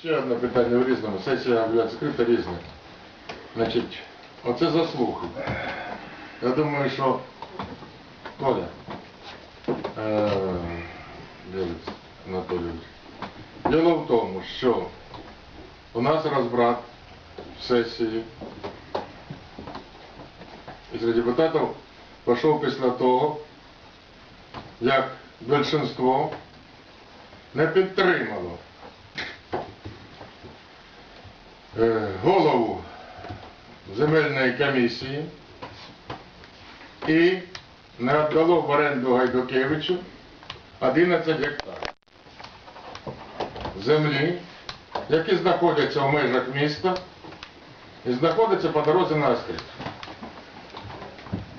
Ще одне питання в різному. Сесія відкрита різне. Значить, оце заслуги. Я думаю, що Коля, е, Анатолійович. Діло в тому, що у нас розбрат в сесії із депутатів пішов після того, як більшинство не підтримало е, голову земельної комісії і не віддало в оренду Гайдукевичу 11 гектарів землі, які знаходяться в межах міста і знаходяться по дорозі на Астрид.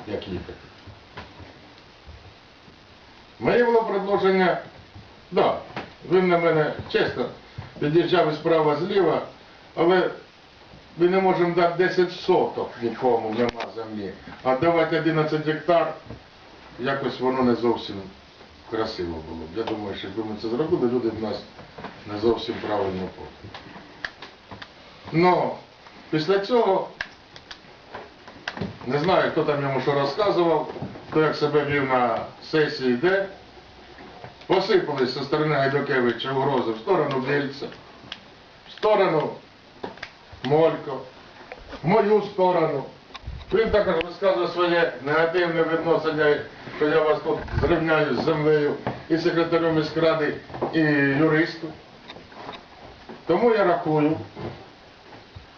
Як їхати. Моє було предложення, да, він на мене чесно під'їжджав справа зліва, але ми не можемо дати 10 соток нікому, нема землі. А давати 11 гектар, якось воно не зовсім красиво було. Я думаю, що якби ми це зробили, люди б нас не зовсім правильно поняли. Ну, після цього, не знаю, хто там йому що розказував, хто як себе вів на сесії, де посипались зі сторони Гайдукевича угрози в сторону Більця, в сторону Молько, в мою сторону. Він також розказує своє негативне відношення, що я вас тут зрівняю з землею і секретарем міськради, і юристу. Тому я рахую,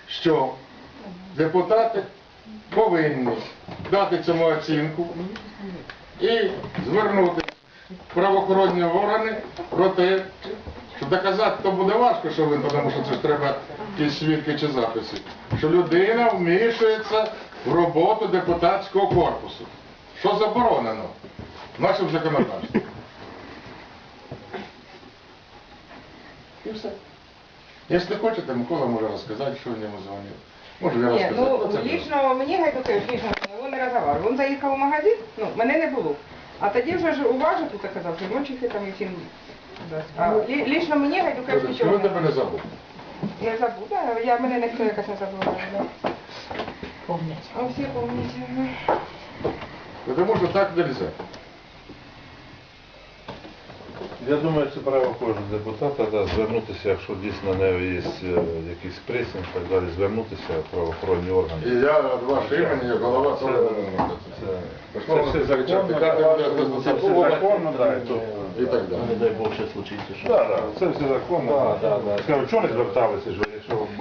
що депутати повинні дати цьому оцінку і звернути правоохоронні органи про те, що доказати то буде важко, що він, тому що це ж треба якісь свідки чи записи, що людина вмішується в роботу депутатського корпусу, що заборонено нашим законодавством. І все. Якщо хочете, Микола може розказати, що він йому дзвонив. Може я Ні, розказати. ну Оце мені Гайдукевич, лічно він не розговаривав. Він заїхав у магазин, ну, мене не було. А тоді вже ж уважив тут казав, що Івончики там і всім. Дасть. А лі- лічно мені Гайдукевич Що нічого він тебе не не забув. не забуде, я мене ніхто якось не забула. Помнять. А всі пам'ятають. Ну, Тому що так нельзя. Я думаю, це право кожного депутата да, звернутися, якщо дійсно на нього є е, якийсь пресінг, так далі, звернутися в правоохоронні І органи. я від вашого імені, як голова, не можу. Це, Це все законно, це все законно, да, і то. І так Ну, далі. Не дай Бог ще случиться. що- Да, да, це все законно. Да, да, да. Скажу, чого не зверталися, ж, якщо б,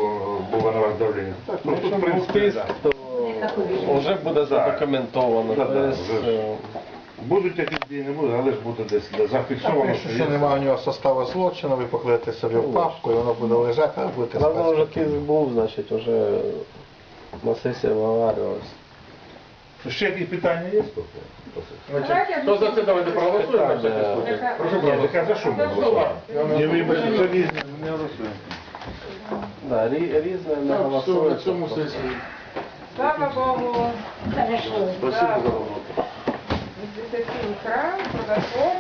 було на вас давлення? Так, то тут, в принципі, да. то вже буде задокументовано. Да, да, Тобто, вже е, Будуть якісь дії, не буде, але ж буде десь да, зафіксовано. Якщо що немає у нього составу злочину, ви покладете собі в папку, і воно буде лежати, а ви будете Правда, вже спати. був, значить, вже на сесії обговорювалось. Ще якісь питання є? хто за це давайте проголосуємо на всякий случай. Прошу Ні, проголосувати. так за що ми голосуємо? Не вибачте, це різне, не голосуємо. Да, рі- різне не Так, все, на голосується. цьому сесії. Слава Богу. Спасибо за роботу. 37 крам, плодотворно.